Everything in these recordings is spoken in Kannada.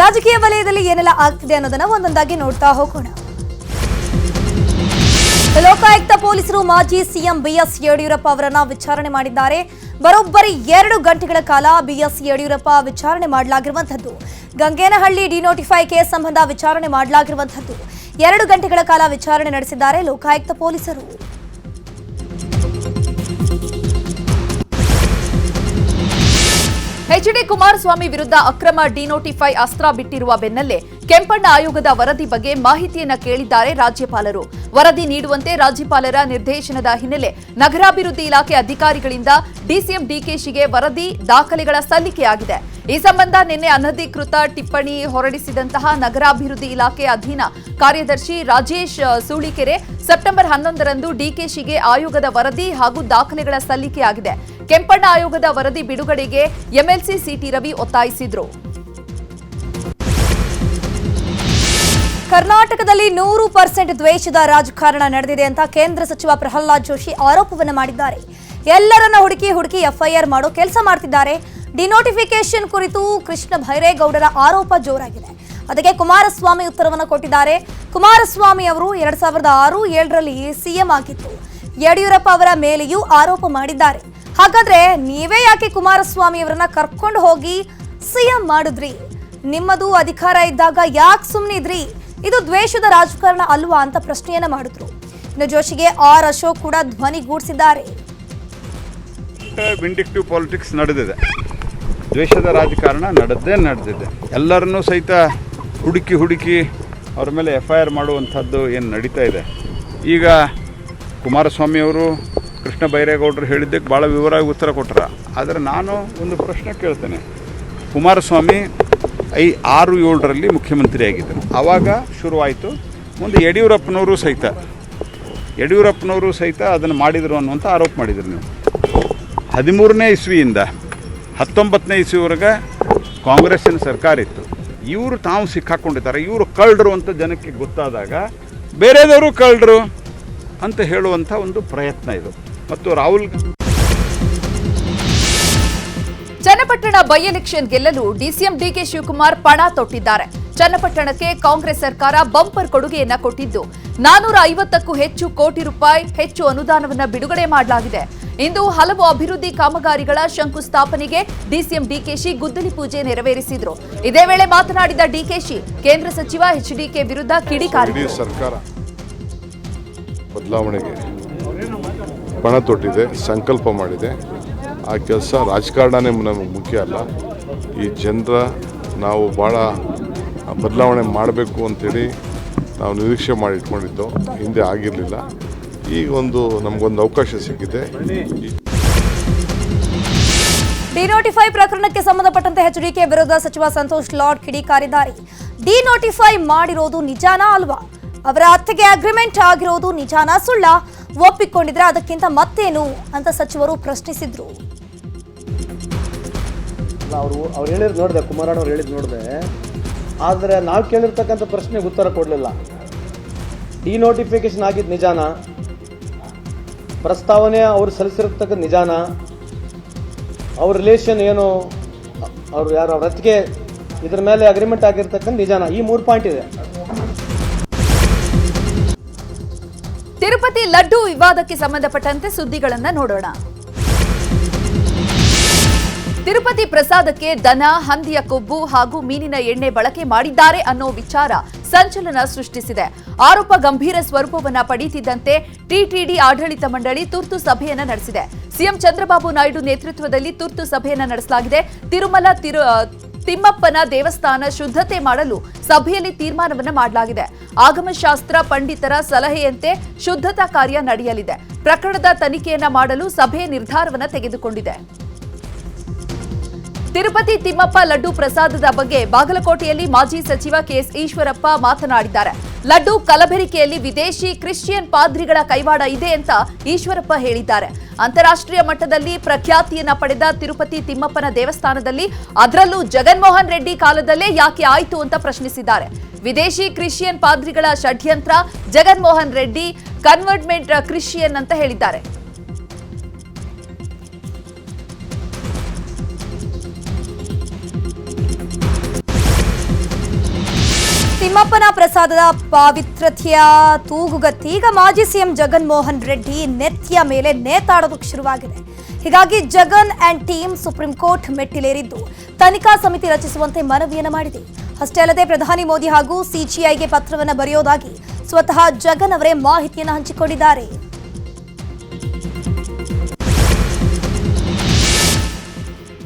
ರಾಜಕೀಯ ವಲಯದಲ್ಲಿ ಏನೆಲ್ಲ ಆಗ್ತಿದೆ ಅನ್ನೋದನ್ನ ಒಂದೊಂದಾಗಿ ನೋಡ್ತಾ ಹೋಗೋಣ. ಲೋಕಾಯುಕ್ತ ಪೊಲೀಸರು ಮಾಜಿ ಸಿಎಂ ಬಿಎಸ್ ಯಡಿಯೂರಪ್ಪ ಅವರನ್ನ ವಿಚಾರಣೆ ಮಾಡಿದ್ದಾರೆ. ಬರೋಬ್ಬರಿ ಎರಡು ಗಂಟೆಗಳ ಕಾಲ ಬಿಎಸ್ ಯಡಿಯೂರಪ್ಪ ವಿಚಾರಣೆ ಮಾಡಲಾಗಿರುವಂಥದ್ದು. ಗಂಗೇನಹಳ್ಳಿ ಡಿನೋಟಿಫೈ ಕೇಸ್ ಸಂಬಂಧ ವಿಚಾರಣೆ ಮಾಡಲಾಗಿರುವಂಥದ್ದು. ಎರಡು ಗಂಟೆಗಳ ಕಾಲ ವಿಚಾರಣೆ ನಡೆಸಿದ್ದಾರೆ ಲೋಕಾಯುಕ್ತ ಪೊಲೀಸರು. ಡಿ ಕುಮಾರಸ್ವಾಮಿ ವಿರುದ್ಧ ಅಕ್ರಮ ಡಿನೋಟಿಫೈ ಅಸ್ತ್ರ ಬಿಟ್ಟಿರುವ ಬೆನ್ನಲ್ಲೇ ಕೆಂಪಣ್ಣ ಆಯೋಗದ ವರದಿ ಬಗ್ಗೆ ಮಾಹಿತಿಯನ್ನ ಕೇಳಿದ್ದಾರೆ ರಾಜ್ಯಪಾಲರು. ವರದಿ ನೀಡುವಂತೆ ರಾಜ್ಯಪಾಲರ ನಿರ್ದೇಶನದ ಹಿನ್ನೆಲೆ ನಗರಾಭಿವೃದ್ಧಿ ಇಲಾಖೆ ಅಧಿಕಾರಿಗಳಿಂದ ಡಿಸಿಎಂ ಡಿಕೆಶಿಗೆ ವರದಿ ದಾಖಲೆಗಳ ಸಲ್ಲಿಕೆಯಾಗಿದೆ. ಈ ಸಂಬಂಧ ನಿನ್ನೆ ಅನಧಿಕೃತ ಟಿಪ್ಪಣಿ ಹೊರಡಿಸಿದಂತಹ ನಗರಾಭಿವೃದ್ಧಿ ಇಲಾಖೆ ಅಧೀನ ಕಾರ್ಯದರ್ಶಿ ರಾಜೇಶ್ ಸೂಳಿಕೆರೆ ಸೆಪ್ಟೆಂಬರ್ ಹನ್ನೊಂದರಂದು ಡಿಕೆಶಿಗೆ ಆಯೋಗದ ವರದಿ ಹಾಗೂ ದಾಖಲೆಗಳ ಸಲ್ಲಿಕೆಯಾಗಿದೆ. ಕೆಂಪಣ್ಣ ಆಯೋಗದ ವರದಿ ಬಿಡುಗಡೆಗೆ ಎಂಎಲ್ಸಿ ಸಿಟಿ ರವಿ ಒತ್ತಾಯಿಸಿದ್ರು. ಕರ್ನಾಟಕದಲ್ಲಿ ನೂರು ಪರ್ಸೆಂಟ್ ದ್ವೇಷದ ರಾಜಕಾರಣ ನಡೆದಿದೆ ಅಂತ ಕೇಂದ್ರ ಸಚಿವ ಪ್ರಹ್ಲಾದ್ ಜೋಶಿ ಆರೋಪವನ್ನು ಮಾಡಿದ್ದಾರೆ. ಎಲ್ಲರನ್ನ ಹುಡುಕಿ ಹುಡುಕಿ ಎಫ್ಐಆರ್ ಮಾಡೋ ಕೆಲಸ ಮಾಡ್ತಿದ್ದಾರೆ. ಡಿನೋಟಿಫಿಕೇಶನ್ ಕುರಿತು ಕೃಷ್ಣ ಭೈರೇಗೌಡರ ಆರೋಪ ಜೋರಾಗಿದೆ. ಅದಕ್ಕೆ ಕುಮಾರಸ್ವಾಮಿ ಉತ್ತರವನ್ನು ಕೊಟ್ಟಿದ್ದಾರೆ. ಕುಮಾರಸ್ವಾಮಿ ಅವರು ಎರಡ್ ಸಾವಿರದ ಆರು ಏಳರಲ್ಲಿ ಸಿಎಂ ಆಗಿತ್ತು ಯಡಿಯೂರಪ್ಪ ಅವರ ಮೇಲೆಯೂ ಆರೋಪ ಮಾಡಿದ್ದಾರೆ. ಹಾಗಾದ್ರೆ ನೀವೇ ಯಾಕೆ ಕುಮಾರಸ್ವಾಮಿ ಅವರನ್ನ ಕರ್ಕೊಂಡು ಹೋಗಿ ಸಿಎಂ ಮಾಡಿದ್ರಿ? ನಿಮ್ಮದು ಅಧಿಕಾರ ಇದ್ದಾಗ ಯಾಕೆ ಸುಮ್ಮನಿದ್ರಿ ಇದು ದ್ವೇಷದ ರಾಜಕಾರಣ ಅಲ್ವಾ ಅಂತ ಪ್ರಶ್ನೆಯನ್ನ ಮಾಡಿದ್ರು. ಇನ್ನು ಜೋಶಿಗೆ ಆರ್ ಅಶೋಕ್ ಕೂಡ ಧ್ವನಿಗೂಡಿಸಿದ್ದಾರೆ ವಿಂಡಿಕ್ಟಿವ್ ಪಾಲಿಟಿಕ್ಸ್ ನಡೆದಿದೆ. ದ್ವೇಷದ ರಾಜಕಾರಣ ನಡೆದೇ ನಡೆದಿದೆ. ಎಲ್ಲರನ್ನೂ ಸಹಿತ ಹುಡುಕಿ ಹುಡುಕಿ ಅವ್ರ ಮೇಲೆ ಎಫ್ ಐ ಆರ್ ಮಾಡುವಂಥದ್ದು ಏನು ನಡೀತಾ ಇದೆ? ಈಗ ಕುಮಾರಸ್ವಾಮಿ ಅವರು ಕೃಷ್ಣ ಬೈರೇಗೌಡರು ಹೇಳಿದ್ದಕ್ಕೆ ಭಾಳ ವಿವರವಾಗಿ ಉತ್ತರ ಕೊಟ್ಟರ ಆದರೆ ನಾನು ಒಂದು ಪ್ರಶ್ನೆ ಕೇಳ್ತೇನೆ. ಕುಮಾರಸ್ವಾಮಿ ಐ ಆರು ಏಳರಲ್ಲಿ ಮುಖ್ಯಮಂತ್ರಿ ಆಗಿದ್ದರು ಆವಾಗ ಶುರುವಾಯಿತು. ಮುಂದೆ ಯಡಿಯೂರಪ್ಪನವರು ಸಹಿತ. ಯಡಿಯೂರಪ್ಪನವರು ಸಹಿತ ಅದನ್ನು ಮಾಡಿದರು ಅನ್ನುವಂಥ ಆರೋಪ ಮಾಡಿದರು ನೀವು. ಹದಿಮೂರನೇ ಇಸ್ವಿಯಿಂದ ಹತ್ತೊಂಬತ್ತನೇ ಇಸ್ವಿವರೆಗೆ ಕಾಂಗ್ರೆಸ್ಸಿನ ಸರ್ಕಾರ ಇತ್ತು. ಇವರು ತಾವು ಸಿಕ್ಕಾಕೊಂಡಿದ್ದಾರೆ. ಇವರು ಕಳ್ಳರು ಅಂತ ಜನಕ್ಕೆ ಗೊತ್ತಾದಾಗ ಬೇರೆದವರು ಕಳ್ಳರು ಅಂತ ಹೇಳುವಂಥ ಒಂದು ಪ್ರಯತ್ನ ಇದು. ಮತ್ತು ರಾಹುಲ್ ಚನ್ನಪಟ್ಟಣ ಬೈ ಎಲೆಕ್ಷನ್ ಗೆಲ್ಲಲು ಡಿಸಿಎಂ ಡಿಕೆ ಶಿವಕುಮಾರ್ ಪಣ ತೊಟ್ಟಿದ್ದಾರೆ. ಚನ್ನಪಟ್ಟಣಕ್ಕೆ ಕಾಂಗ್ರೆಸ್ ಸರ್ಕಾರ ಬಂಪರ್ ಕೊಡುಗೆಯನ್ನ ಕೊಟ್ಟಿದ್ದು. ನಾನೂರ ಐವತ್ತಕ್ಕೂ ಹೆಚ್ಚು ಕೋಟಿ ರೂಪಾಯಿ ಹೆಚ್ಚು ಅನುದಾನವನ್ನ ಬಿಡುಗಡೆ ಮಾಡಲಾಗಿದೆ. ಇಂದು ಹಲವು ಅಭಿವೃದ್ಧಿ ಕಾಮಗಾರಿಗಳ ಶಂಕುಸ್ಥಾಪನೆಗೆ ಡಿಸಿಎಂ ಡಿಕೆಶಿ ಗುದ್ದಲಿ ಪೂಜೆ ನೆರವೇರಿಸಿದ್ರು. ಇದೇ ವೇಳೆ ಮಾತನಾಡಿದ ಡಿಕೆಶಿ ಕೇಂದ್ರ ಸಚಿವ ಎಚ್ಡಿಕೆ ವಿರುದ್ಧ ಕಿಡಿಕಾರಿ ಸರ್ಕಾರ ಬದಲಾವಣೆಗೆ ಪಣ ತೊಟ್ಟಿದೆ, ಸಂಕಲ್ಪ ಮಾಡಿದೆ. ಆ ಕೆಲಸ ರಾಜಕಾರಣನೇ ನಮಗೆ ಮುಖ್ಯ ಅಲ್ಲ. ಈ ಜನರ ನಾವು ಭಾಳ ಬದಲಾವಣೆ ಮಾಡಬೇಕು ಅಂಥೇಳಿ ನಾವು ನಿರೀಕ್ಷೆ ಮಾಡಿ ಇಟ್ಕೊಂಡಿದ್ದೋ, ಹಿಂದೆ ಆಗಿರಲಿಲ್ಲ. ಈಗ ಒಂದು ನಮಗೊಂದು ಅವಕಾಶ ಸಿಕ್ಕಿದೆ. ಡಿನೋಟಿಫೈ ಪ್ರಕರಣಕ್ಕೆ ಸಂಬಂಧಪಟ್ಟಂತೆ ಎಚ್ಡಿಕೆ ವಿರುದ್ಧ ಸಚಿವ ಸಂತೋಷ್ ಲಾಡ್ ಕಿಡಿಕಾರಿದ್ದಾರೆ. ಡಿನೋಟಿಫೈ ಮಾಡಿರೋದು ನಿಜಾನಾ ಅಲ್ವಾ? ಅವರ ಅತ್ತೆಗೆ ಅಗ್ರಿಮೆಂಟ್ ಆಗಿರೋದು ನಿಜಾನಾ, ಸುಳ್ಳ ಒಪ್ಪಿಕೊಂಡಿದ್ರೆ ಅದಕ್ಕಿಂತ ಮತ್ತೇನು ಅಂತ ಸಚಿವರು ಪ್ರಶ್ನಿಸಿದ್ರು. ಅವರು, ಅವ್ರು ಹೇಳಿದ್ರು ನೋಡಿದೆ, ಕುಮಾರಣ್ಣ ಅವ್ರು ಹೇಳಿದ್ ನೋಡಿದೆ. ಆದರೆ ನಾವು ಕೇಳಿರ್ತಕ್ಕಂಥ ಪ್ರಶ್ನೆಗೆ ಉತ್ತರ ಕೊಡಲಿಲ್ಲ. ಡಿನೋಟಿಫಿಕೇಶನ್ ಆಗಿದ್ದು ನಿಜಾನ, ಪ್ರಸ್ತಾವನೆ ಅವರು ಸಲ್ಲಿಸಿರ್ತಕ್ಕಂಥ ನಿಜಾನ, ಅವ್ರ ರಿಲೇಷನ್ ಏನು, ಅವ್ರು ಯಾರು, ಅವ್ರ ಅತ್ತಿಗೆ ಇದ್ರ ಮೇಲೆ ಅಗ್ರಿಮೆಂಟ್ ಆಗಿರ್ತಕ್ಕಂಥ ನಿಜಾನ, ಈ ಮೂರು ಪಾಯಿಂಟ್ ಇದೆ. ತಿರುಪತಿ ಲಡ್ಡು ವಿವಾದಕ್ಕೆ ಸಂಬಂಧಪಟ್ಟಂತೆ ಸುದ್ದಿಗಳನ್ನ ನೋಡೋಣ. ತಿರುಪತಿ ಪ್ರಸಾದಕ್ಕೆ ದನ, ಹಂದಿಯ ಕೊಬ್ಬು ಹಾಗೂ ಮೀನಿನ ಎಣ್ಣೆ ಬಳಕೆ ಮಾಡಿದ್ದಾರೆ ಅನ್ನೋ ವಿಚಾರ ಸಂಚಲನ ಸೃಷ್ಟಿಸಿದೆ. ಆರೋಪ ಗಂಭೀರ ಸ್ವರೂಪವನ್ನ ಪಡೆಯುತ್ತಿದ್ದಂತೆ ಟಿಟಿಡಿ ಆಡಳಿತ ಮಂಡಳಿ ತುರ್ತು ಸಭೆಯನ್ನ ನಡೆಸಿದೆ. ಸಿಎಂ ಚಂದ್ರಬಾಬು ನಾಯ್ಡು ನೇತೃತ್ವದಲ್ಲಿ ತುರ್ತು ಸಭೆಯನ್ನ ನಡೆಸಲಾಗಿದೆ. ತಿರುಮಲ, ತಿರು ತಿಮ್ಮಪ್ಪನ ದೇವಸ್ಥಾನ ಶುದ್ಧತೆ ಮಾಡಲು ಸಭೆಯಲ್ಲಿ ತೀರ್ಮಾನವನ್ನು ಮಾಡಲಾಗಿದೆ. ಆಗಮಶಾಸ್ತ್ರ ಪಂಡಿತರ ಸಲಹೆಯಂತೆ ಶುದ್ಧತಾ ಕಾರ್ಯ ನಡೆಯಲಿದೆ. ಪ್ರಕರಣದ ತನಿಖೆಯನ್ನ ಮಾಡಲು ಸಭೆ ನಿರ್ಧಾರವನ್ನು ತೆಗೆದುಕೊಂಡಿದೆ. ತಿರುಪತಿ ತಿಮ್ಮಪ್ಪ ಲಡ್ಡು ಪ್ರಸಾದದ ಬಗ್ಗೆ ಬಾಗಲಕೋಟೆಯಲ್ಲಿ ಮಾಜಿ ಸಚಿವ ಕೆಎಸ್ ಈಶ್ವರಪ್ಪ ಮಾತನಾಡಿದ್ದಾರೆ. ಲಡ್ಡು ಕಲಬೆರಿಕೆಯಲ್ಲಿ ವಿದೇಶಿ ಕ್ರಿಶ್ಚಿಯನ್ ಪಾದ್ರಿಗಳ ಕೈವಾಡ ಇದೆ ಅಂತ ಈಶ್ವರಪ್ಪ ಹೇಳಿದ್ದಾರೆ. ಅಂತಾರಾಷ್ಟ್ರೀಯ ಮಟ್ಟದಲ್ಲಿ ಪ್ರಖ್ಯಾತಿಯನ್ನ ಪಡೆದ ತಿರುಪತಿ ತಿಮ್ಮಪ್ಪನ ದೇವಸ್ಥಾನದಲ್ಲಿ ಅದರಲ್ಲೂ ಜಗನ್ಮೋಹನ್ ರೆಡ್ಡಿ ಕಾಲದಲ್ಲೇ ಯಾಕೆ ಆಯಿತು ಅಂತ ಪ್ರಶ್ನಿಸಿದ್ದಾರೆ. ವಿದೇಶಿ ಕ್ರಿಶ್ಚಿಯನ್ ಪಾದ್ರಿಗಳ ಷಡ್ಯಂತ್ರ ಜಗನ್ಮೋಹನ್ ರೆಡ್ಡಿ ಕನ್ವರ್ಟ್ಮೆಂಟ್ ಕ್ರಿಶ್ಚಿಯನ್ ಅಂತ ಹೇಳಿದ್ದಾರೆ. ತಿಮ್ಮಪ್ಪನ ಪ್ರಸಾದದ ಪಾವಿತ್ರತೆಯ ತೂಗುಗತ್ತಿ. ಈಗ ಮಾಜಿ ಸಿಎಂ ಜಗನ್ಮೋಹನ್ ರೆಡ್ಡಿ ನೆತ್ತಿಯ ಮೇಲೆ ನೇತಾಡೋದಕ್ಕೆ ಶುರುವಾಗಿದೆ. ಹೀಗಾಗಿ Jagan and team supreme court ಮೆಟ್ಟಿಲೇರಿದ್ದು. ತನಿಖಾ ಸಮಿತಿ ರಚಿಸುವಂತೆ ಮನವಿಯನ್ನು ಮಾಡಿದೆ. ಅಷ್ಟೇ ಅಲ್ಲದೆ ಪ್ರಧಾನಿ ಮೋದಿ ಹಾಗೂ ಸಿಜಿಐಗೆ ಪತ್ರವನ್ನು ಬರೆಯೋದಾಗಿ ಸ್ವತಃ ಜಗನ್ ಅವರೇ ಮಾಹಿತಿಯನ್ನು ಹಂಚಿಕೊಂಡಿದ್ದಾರೆ.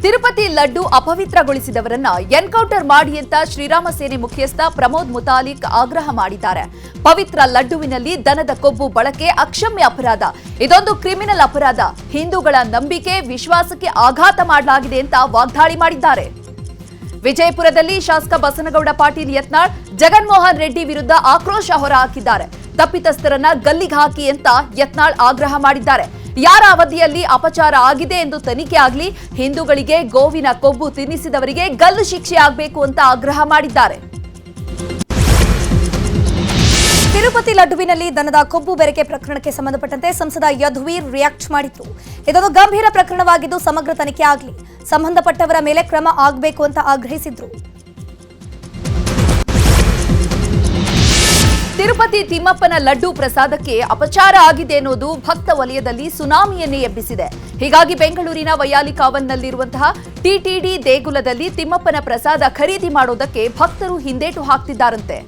ತಿರುಪತಿ ಲಡ್ಡು ಅಪವಿತ್ರಗೊಳಿಸಿದವರನ್ನ ಎನ್ಕೌಂಟರ್ ಮಾಡಿ ಅಂತ ಶ್ರೀರಾಮ ಸೇನೆ ಮುಖ್ಯಸ್ಥ ಪ್ರಮೋದ್ ಮುತಾಲಿಕ್ ಆಗ್ರಹ ಮಾಡಿದ್ದಾರೆ. ಪವಿತ್ರ ಲಡ್ಡುವಿನಲ್ಲಿ ದನದ ಕೊಬ್ಬು ಬಳಕೆ ಅಕ್ಷಮ್ಯ ಅಪರಾಧ. ಇದೊಂದು ಕ್ರಿಮಿನಲ್ ಅಪರಾಧ. ಹಿಂದೂಗಳ ನಂಬಿಕೆ ವಿಶ್ವಾಸಕ್ಕೆ ಆಘಾತ ಮಾಡಲಾಗಿದೆ ಅಂತ ವಾಗ್ದಾಳಿ ಮಾಡಿದ್ದಾರೆ. ವಿಜಯಪುರದಲ್ಲಿ ಶಾಸಕ ಬಸನಗೌಡ ಪಾಟೀಲ್ ಯತ್ನಾಳ್, ಜಗನ್ಮೋಹನ್ ರೆಡ್ಡಿ ವಿರುದ್ಧ ಆಕ್ರೋಶ ಹೊರಹಾಕಿದ್ದಾರೆ. ತಪ್ಪಿತಸ್ಥರನ್ನ ಗಲ್ಲಿಗೆ ಹಾಕಿ ಅಂತ ಯತ್ನಾಳ್ ಆಗ್ರಹ ಮಾಡಿದ್ದಾರೆ. ಯಾರ ಅವಧಿಯಲ್ಲಿ ಅಪಚಾರ ಆಗಿದೆ ಎಂದು ತನಿಖೆ ಆಗಲಿ, ಹಿಂದೂಗಳಿಗೆ ಗೋವಿನ ಕೊಬ್ಬು ತಿನ್ನಿಸಿದವರಿಗೆ ಗಲ್ಲು ಶಿಕ್ಷೆ ಆಗಬೇಕು ಅಂತ ಆಗ್ರಹ ಮಾಡಿದ್ದಾರೆ. ತಿರುಪತಿ ಲಡ್ಡುವಿನಲ್ಲಿ ದನದ ಕೊಬ್ಬು ಬೆರಕೆ ಪ್ರಕರಣಕ್ಕೆ ಸಂಬಂಧಪಟ್ಟಂತೆ ಸಂಸದ ಯಧುವೀರ್ ರಿಯಾಕ್ಟ್ ಮಾಡಿದ್ರು ಇದೊಂದು ಗಂಭೀರ ಪ್ರಕರಣವಾಗಿದ್ದು ಸಮಗ್ರ ತನಿಖೆ ಆಗಲಿ. ಸಂಬಂಧಪಟ್ಟವರ ಮೇಲೆ ಕ್ರಮ ಆಗಬೇಕು ಅಂತ ಆಗ್ರಹಿಸಿದ್ರು. ತಿರುಪತಿ ತಿಮ್ಮಪ್ಪನ ಲಡ್ಡು ಪ್ರಸಾದಕ್ಕೆ ಅಪಚಾರ ಆಗಿದೆ ಅನ್ನೋದು ಭಕ್ತ ವಲಯದಲ್ಲಿ ಸುನಾಮಿಯನ್ನೇ ಎಬ್ಬಿಸಿದೆ. ಹೀಗಾಗಿ ಬೆಂಗಳೂರಿನ ವೈಯಾಲಿ ಕಾವಲ್ನಲ್ಲಿರುವಂತಹ ಟಿಟಿಡಿ ದೇಗುಲದಲ್ಲಿ ತಿಮ್ಮಪ್ಪನ ಪ್ರಸಾದ ಖರೀದಿ ಮಾಡೋದಕ್ಕೆ ಭಕ್ತರು ಹಿಂದೇಟು ಹಾಕ್ತಿದ್ದಾರಂತೆ.